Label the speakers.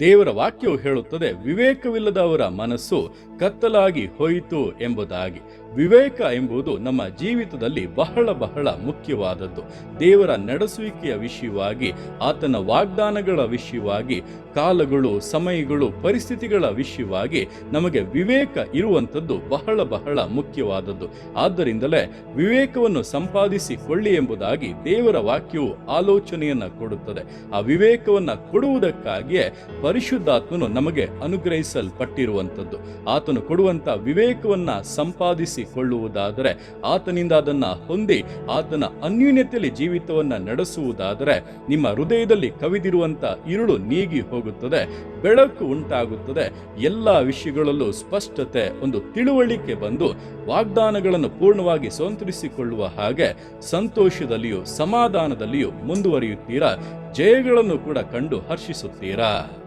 Speaker 1: ದೇವರ ವಾಕ್ಯವು ಹೇಳುತ್ತದೆ, ವಿವೇಕವಿಲ್ಲದವರ ಮನಸ್ಸು ಕತ್ತಲಾಗಿ ಹೋಯಿತು ಎಂಬುದಾಗಿ. ವಿವೇಕ ಎಂಬುದು ನಮ್ಮ ಜೀವಿತದಲ್ಲಿ ಬಹಳ ಬಹಳ ಮುಖ್ಯವಾದದ್ದು. ದೇವರ ನಡೆಸುವಿಕೆಯ ವಿಷಯವಾಗಿ, ಆತನ ವಾಗ್ದಾನಗಳ ವಿಷಯವಾಗಿ, ಕಾಲಗಳು, ಸಮಯಗಳು, ಪರಿಸ್ಥಿತಿಗಳ ವಿಷಯವಾಗಿ ನಮಗೆ ವಿವೇಕ ಇರುವಂಥದ್ದು ಬಹಳ ಬಹಳ ಮುಖ್ಯವಾದದ್ದು. ಆದ್ದರಿಂದಲೇ ವಿವೇಕವನ್ನು ಸಂಪಾದಿಸಿಕೊಳ್ಳಿ ಎಂಬುದಾಗಿ ದೇವರ ವಾಕ್ಯವು ಆಲೋಚನೆಯನ್ನು ಕೊಡುತ್ತದೆ. ಆ ವಿವೇಕವನ್ನು ಕೊಡುವುದಕ್ಕಾಗಿಯೇ ಪರಿಶುದ್ಧಾತ್ಮನು ನಮಗೆ ಅನುಗ್ರಹಿಸಲ್ಪಟ್ಟಿರುವಂಥದ್ದು. ಆತನು ಕೊಡುವಂಥ ವಿವೇಕವನ್ನು ಸಂಪಾದಿಸಿಕೊಳ್ಳುವುದಾದರೆ, ಆತನಿಂದ ಅದನ್ನು ಹೊಂದಿ, ಆತನ ಅನ್ಯೂನ್ಯತೆಯಲ್ಲಿ ಜೀವಿತವನ್ನು ನಡೆಸುವುದಾದರೆ, ನಿಮ್ಮ ಹೃದಯದಲ್ಲಿ ಕವಿದಿರುವಂಥ ಇರುಳು ನೀಗಿ ಹೋಗುತ್ತದೆ, ಬೆಳಕು ಉಂಟಾಗುತ್ತದೆ. ಎಲ್ಲ ವಿಷಯಗಳಲ್ಲೂ ಸ್ಪಷ್ಟತೆ, ಒಂದು ತಿಳುವಳಿಕೆ ಬಂದು ವಾಗ್ದಾನಗಳನ್ನು ಪೂರ್ಣವಾಗಿ ಸ್ವಂತರಿಸಿಕೊಳ್ಳುವ ಹಾಗೆ ಸಂತೋಷದಲ್ಲಿಯೂ ಸಮಾಧಾನದಲ್ಲಿಯೂ ಮುಂದುವರಿಯುತ್ತೀರಾ? ಜಯಗಳನ್ನು ಕೂಡ ಕಂಡು ಹರ್ಷಿಸುತ್ತೀರಾ?